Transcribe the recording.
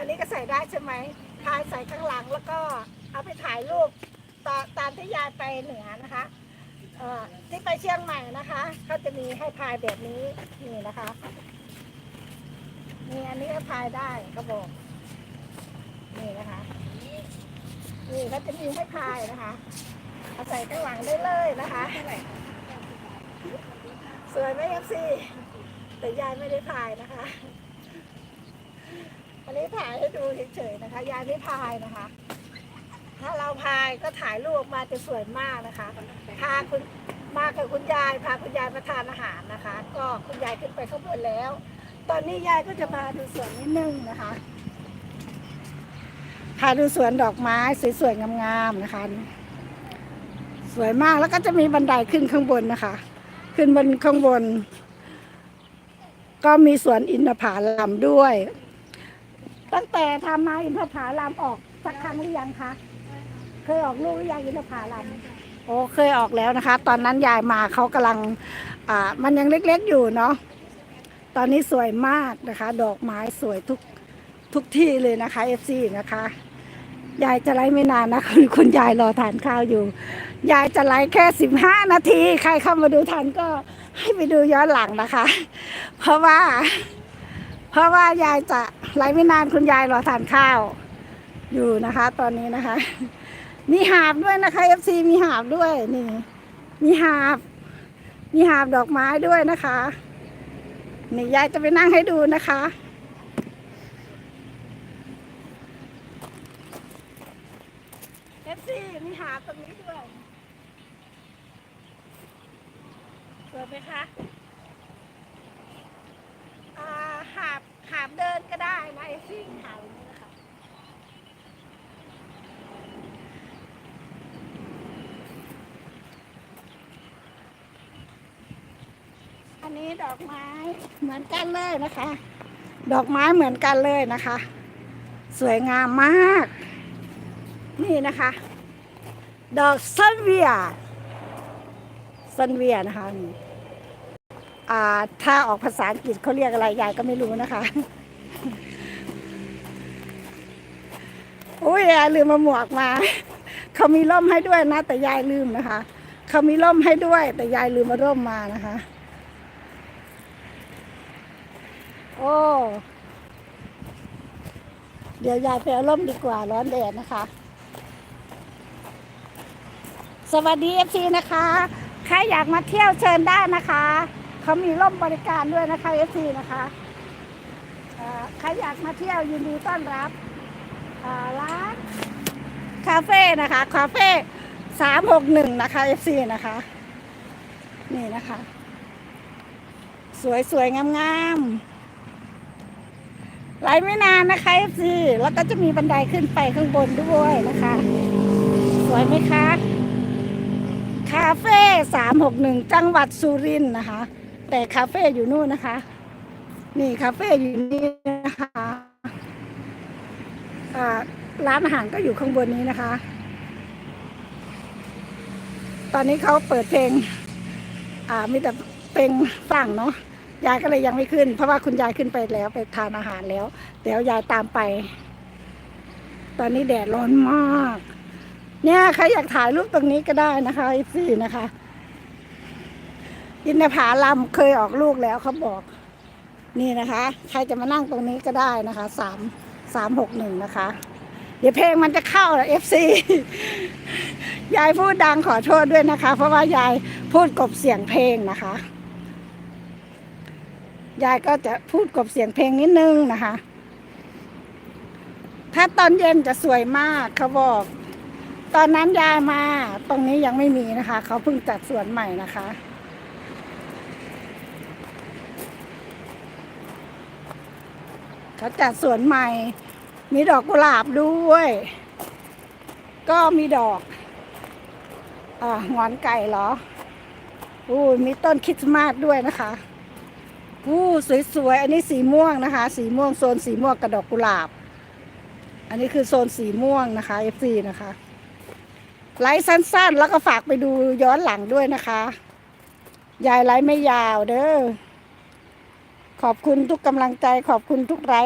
อันนี้ก็ใส่ได้ใช่ไหมพายใส่ข้างหลังแล้วก็เอาไปถ่ายรูปตาตามที่ยายไปเหนือนะคะเอ่อที่ไปเชียงใหม่นะคะเขาจะมีให้พายแบบนี้นี่นะคะนี่อันนี้ก็พายได้เขาบอกนี่นะคะนี่เขาจะมีให้พายนะคะเอาใส่ข้างหลังได้เลยนะคะสวยไหมเอฟซีแต่ยายไม่ได้พายนะคะ อันนี้ถ่ายให้ดูเฉยๆนะคะ ยายไม่พายนะคะ ถ้าเราพายก็ถ่ายรูปออกมาจะสวยมากนะคะ พาคุณมากับคุณยาย พาคุณยายมาทานอาหารนะคะ ก็คุณยายขึ้นไปข้างบนแล้ว ตอนนี้ยายก็จะพาดูสวนนิดนึงนะคะพาดูสวนดอกไม้สวยๆงามๆนะคะ สวยมากแล้วก็จะมีบันไดขึ้นข้างบนนะคะ ขึ้นบนข้างบน ก็มีสวนอินทผลัมด้วย ตั้งแต่ทำมาอินทผลัมออกสักครั้งหรือยังคะ เคยออกลูกหรือยังอินทผลัมโอ้เคยออกแล้วนะคะ ตอนนั้นยายมาเขากำลัง อ่า มันยังเล็กๆอยู่เนาะ ตอนนี้สวยมากนะคะ ดอกไม้สวยทุกทุกที่เลยนะคะเอฟซีนะคะ ยายจะไลฟ์ไม่นานนะคุณคุณยายรอทานข้าวอยู่ ยายจะไลฟ์แค่สิบห้านาที ใครเข้ามาดูทันก็ให้ไปดูย้อนหลังนะคะ เพราะว่า เพราะว่ายายจะ ไลฟ์ไม่นานคุณยายรอทานข้าว อยู่นะคะ ตอนนี้นะคะ มีหาบด้วยนะคะเอฟซีมีหาบด้วยนี่ มีหาบ มีหาบดอกไม้ด้วยนะคะนี่ยายจะไปนั่งให้ดูนะคะเอฟซีมีหาบตรงนี้ด้วยสวยไหมคะอ่าหาบหาบเดินก็ได้นะเอฟซีหาบอย่างนี้นะคะอันนี้ดอกไม้เหมือนกันเลยนะคะ ดอกไม้เหมือนกันเลยนะคะ สวยงามมาก นี่นะคะ ดอกซันเวียซันเวียนะคะนี่ ถ้าออกภาษาอังกฤษเขาเรียกอะไรยายก็ไม่รู้นะคะอุ้ยยายลืมมาหมวกมา เขามีร่มให้ด้วยนะ แต่ยายลืมนะคะ เขามีร่มให้ด้วย แต่ยายลืมมาร่มมานะคะ โอ้เดี๋ยวยายไปเอาร่มดีกว่าร้อนแดดนะคะ สวัสดีเอฟซีนะคะ ใครอยากมาเที่ยวเชิญได้นะคะ เขามีร่มบริการด้วยนะคะเอซีนะคะใครอยากมาเที่ยวยินดีต้อนรับร้านคาเฟ่นะคะคาเฟ่สามหกหนึ่งนะคะเอซีนะคะ นี่นะคะ สวยสวยๆงามงามๆไหลไม่นานนะคะเอฟซีแล้วก็จะมีบันไดขึ้นไปข้างบนด้วยนะคะ สวยไหมคะ คาเฟ่สามหกหนึ่งจังหวัดสุรินทร์นะคะ แต่คาเฟ่อยู่นู่นนะคะ นี่คาเฟ่อยู่นี่นะคะร้านอาหารก็อยู่ข้างบนนี้นะคะ ตอนนี้เขาเปิดเพลง อ่ามีแต่เพลงฝรั่งเนาะยายก็เลยยังไม่ขึ้น เพราะว่าคุณยายขึ้นไปแล้วไปทานอาหารแล้ว เดี๋ยวยายตามไป ตอนนี้แดดร้อนมาก เนี่ยใครอยากถ่ายรูปตรงนี้ก็ได้นะคะไอซี่นะคะ อินทผาลัมเคยออกลูกแล้วเขาบอก นี่นะคะ ใครจะมานั่งตรงนี้ก็ได้นะคะสามสามหกหนึ่งนะคะ เดี๋ยวเพลงมันจะเข้าเอฟซียายพูดดังขอโทษด้วยนะคะ เพราะว่ายายพูดกบเสียงเพลงนะคะ ยายก็จะพูดกบเสียงเพลงนิดนึงนะคะ ถ้าตอนเย็นจะสวยมากเขาบอก ตอนนั้นยายมา ตรงนี้ยังไม่มีนะคะ เขาเพิ่งจัดสวนใหม่นะคะ เขาจัดสวนใหม่ มีดอกกุหลาบด้วย ก็มีดอกอ่างอนไก่เหรออู้มีต้นคริสต์มาสด้วยนะคะอู้สวยๆ อันนี้สีม่วงนะคะ สีม่วงโซนสีม่วงกับดอกกุหลาบ อันนี้คือโซนสีม่วงนะคะ FC นะคะ ไลฟ์สั้นๆ แล้วก็ฝากไปดูย้อนหลังด้วยนะคะ ยายไลฟ์ไม่ยาวเด้อ ขอบคุณทุกกำลังใจ ขอบคุณทุกไลฟ์